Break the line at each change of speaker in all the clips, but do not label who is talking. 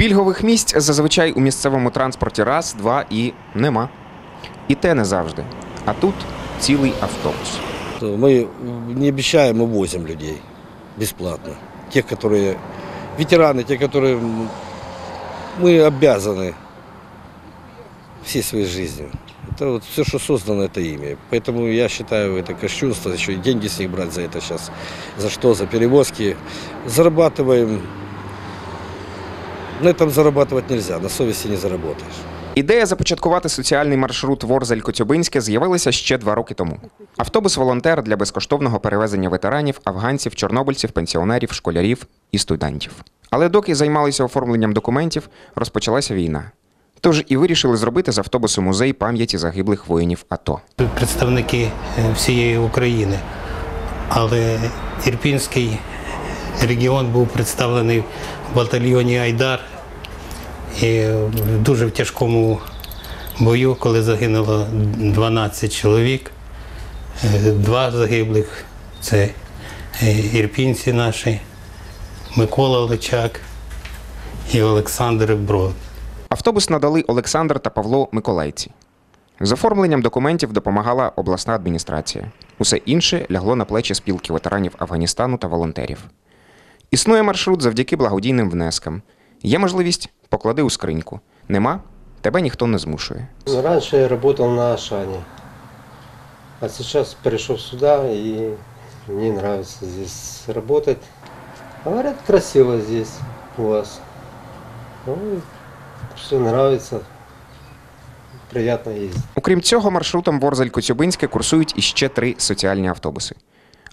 Пільгових місць зазвичай у місцевому транспорті раз, два і нема. І те не завжди. А тут цілий автобус.
Мы не обещаем, мы возим людей бесплатно. Тех, которые ветераны, те, которые м, мы обязаны всей своей жизнью. Это вот все, что создано, это ими. Поэтому я считаю, это кощунство, еще и деньги с них брать за это сейчас. За что? За перевозки. Зарабатываем. на этом зарабатывать нельзя, на совести не заработаешь.
Ідея започаткувати соціальний маршрут Ворзель-Коцюбинське з'явилася ще два роки тому. Автобус-волонтер для безкоштовного перевезення ветеранів, афганців, чорнобильців, пенсіонерів, школярів і студентів. Але доки займалися оформленням документів, розпочалася війна. Тож і вирішили зробити з автобусу музей пам'яті загиблих воїнів АТО.
представники е, всієї України. Але Ірпінський регіон був представлений в батальйоні Айдар. І дуже в тяжкому бою, коли загинуло 12 чоловік, е, два загиблих це е, ірпінці наші, Микола Личак і Олександр Брод.
Автобус надали Олександр та Павло Миколайці. З оформленням документів допомагала обласна адміністрація. Усе інше лягло на плечі спілки ветеранів Афганістану та волонтерів. Існує маршрут завдяки благодійним внескам. Є можливість поклади у скриньку. Нема тебе ніхто не змушує.
Раньше я работал на Ашане, а сейчас перешел сюда и мне нравится здесь работать. Говорят, красиво здесь у вас. Ну, все нравится, приятно ездить.
Окрім цього, маршрутом Ворзель-Коцюбинське курсують іще три соціальні автобуси.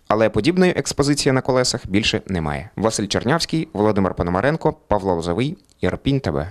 Але подібної експозиції на колесах більше немає. Василь Чернявський, Володимир Пономаренко, Павло Лозовий, Ірпінь ТВ.